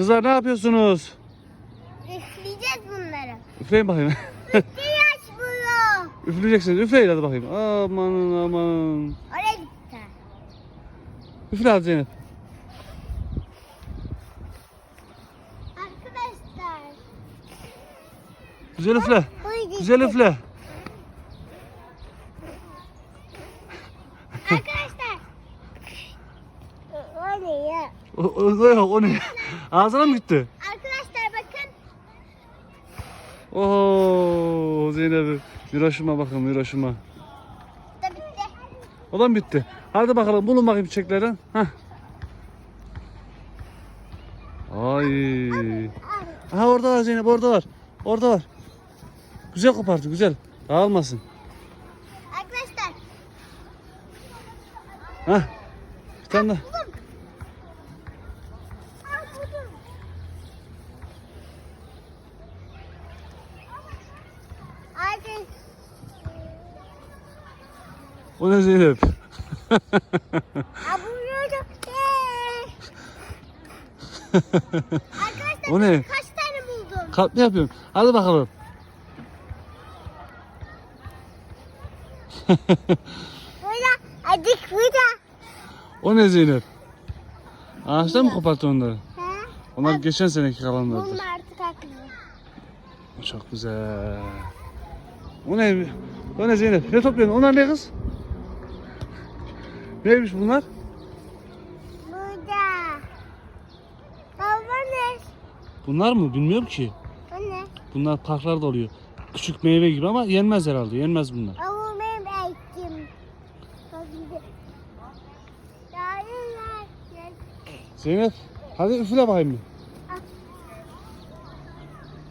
Kızlar ne yapıyorsunuz? Üfleyeceğiz bunları. Üfleyin bakayım. Yaş buluyor. Üfleyeceksiniz. Üfleyin hadi bakayım. Aman aman. Oraya gitti. Üfle hadi Zeynep. Arkadaşlar. Güzel üfle. bu gitti. Güzel üfle. Arkadaşlar. O ne ya? O, o, o o ne? Ağzına mı gitti? Arkadaşlar bakın. Oo Zeynep. Miroş'uma bakın Miroş'uma. Da bitti. O da mı bitti? Hadi bakalım bulun bakayım çiçeklerden. Hah. Ay. Aha orada var Zeynep orada var. Orada var. Güzel kopardı güzel. Dağılmasın. Arkadaşlar. Hah. Bir tane daha. Buldum. Aa, buldum. Artık O ne Zeynep? abone Arkadaşlar O ne? kaç tane buldum? Kalp ne yapıyorsun? Hadi bakalım. Burada acık burada. O ne Zeynep? Ağaçtan mı koparttın onları? He? Onlar geçen seneki kalanlardı. Bunun artık akmıyor. Çok güzel. O ne? O ne Zeynep? Ne topluyorsun? Onlar ne kız? Neymiş bunlar? Burada. Baba ne? Bunlar mı? Bilmiyorum ki. O ne? Bunlar parklarda oluyor. Küçük meyve gibi ama yenmez herhalde. Yenmez bunlar. Ama benim ektim. Zeynep hadi üfle bakayım bir.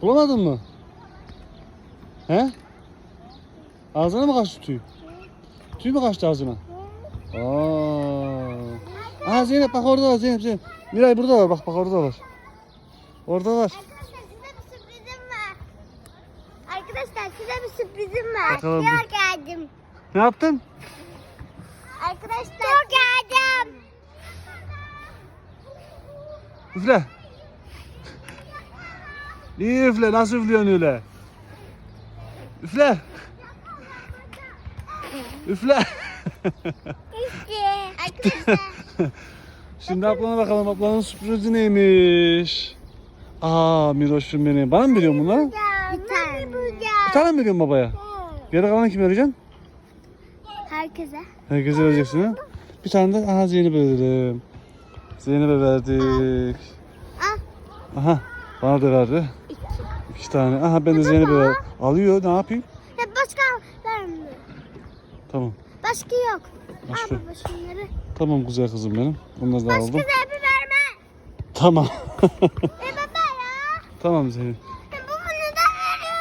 Bulamadın mı? He? Ağzına mı kaçtı tüy? Tüy mü kaçtı ağzına? Aa. Aha Zeynep bak orada var Zeynep Zeynep. Miray burada var bak bak orada var. Orada var. Arkadaşlar size bir sürprizim var. Arkadaşlar size bir sürprizim var. Bakalım. Çok geldim. Ne yaptın? Arkadaşlar çok geldim. Üfle. İyi üfle. Nasıl üflüyorsun öyle? Üfle. Üfle. İşte. Arkadaşlar. Şimdi ablana bakalım ablanın sürprizi neymiş? Aa Miroş'um benim. Bana mı veriyorsun bunları? Bir tane. Bir tane mi veriyorsun babaya? Geri kalanı kime vereceksin? Herkese. Herkese vereceksin ha? Bir tane de aha Zeynep'e verelim. Zeynep'e verdik. Aha bana da verdi. İki. İki tane. Aha ben de Zeynep'e ver. Alıyor ne yapayım? Ya başka vermiyor. Tamam. Başka yok. Başka. Al baba şunları. Tamam güzel kızım benim. Bunları da Başka aldım. bir verme. Tamam. E baba ya. tamam Zeynep.